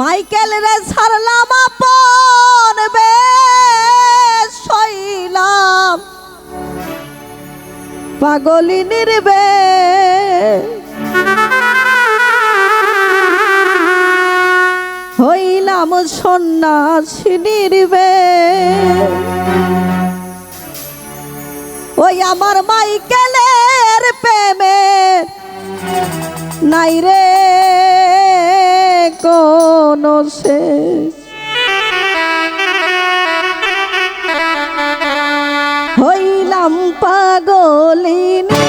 Michael রে সারলাম আপন বে সইলাম পাগলি নির্বে হইলাম সন্ন্যাস নির্বে ওই আমার মাইকেলের প্রেমে নাই রে। কোনো শেষ হইলাম পাগলিনী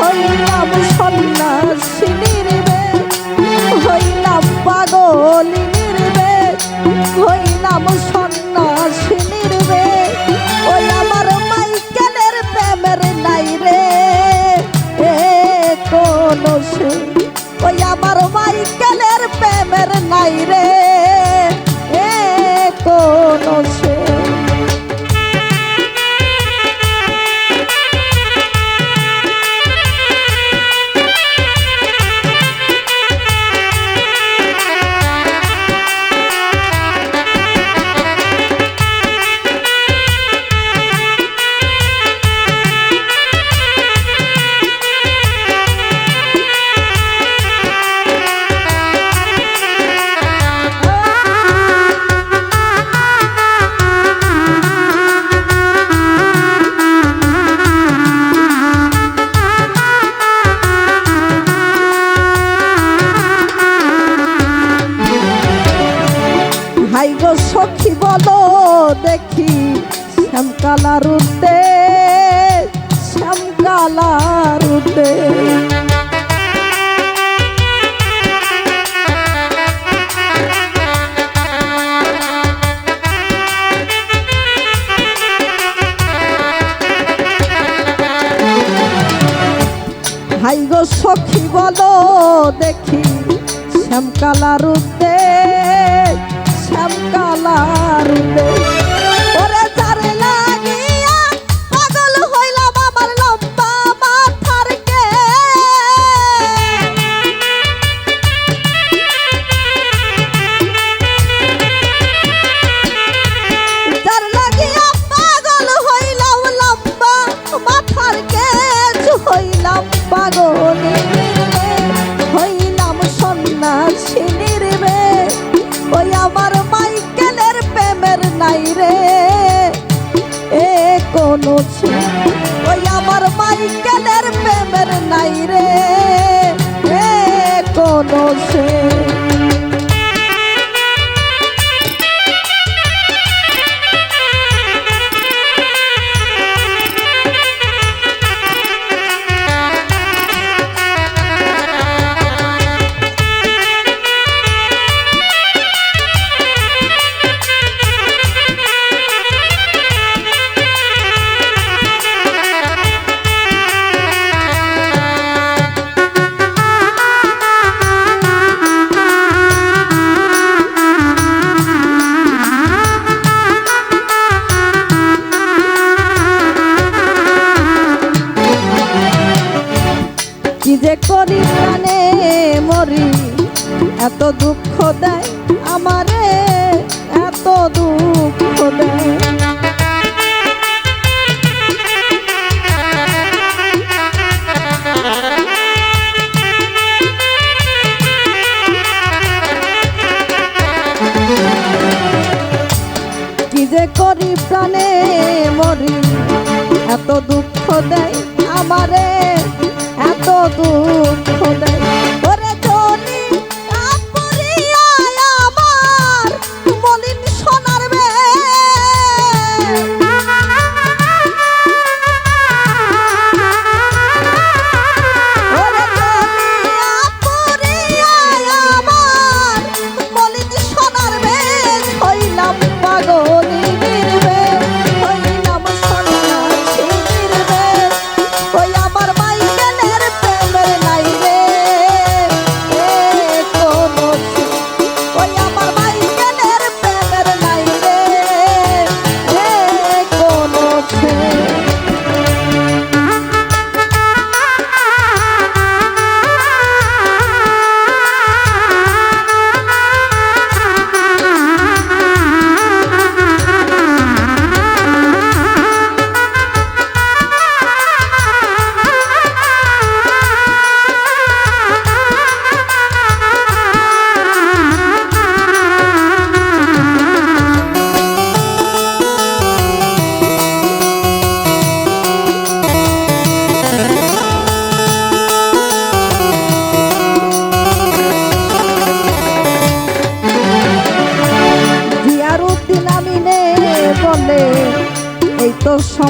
হইলাম সন্ন্যাসিনী হইলাম পাগলিনী você. দেখি শ্যামকালা উঠতে শ্যামকালা উঠতে হাই গো সখী বলো দেখি শ্যামকালা উঠতে আমার মাইকেল todo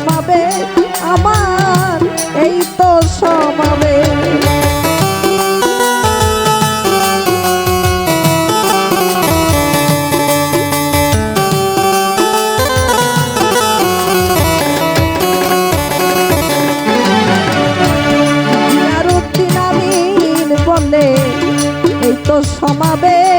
পাবে আমার এই তো সমাবেশ সমাবেশ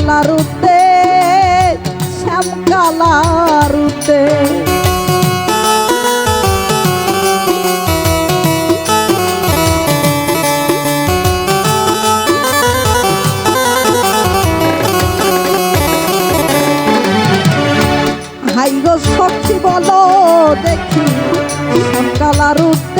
কালারুতে শ্যাম কালারুতে হাই গো সখী বলো দেখি শ্যাম কালারুতে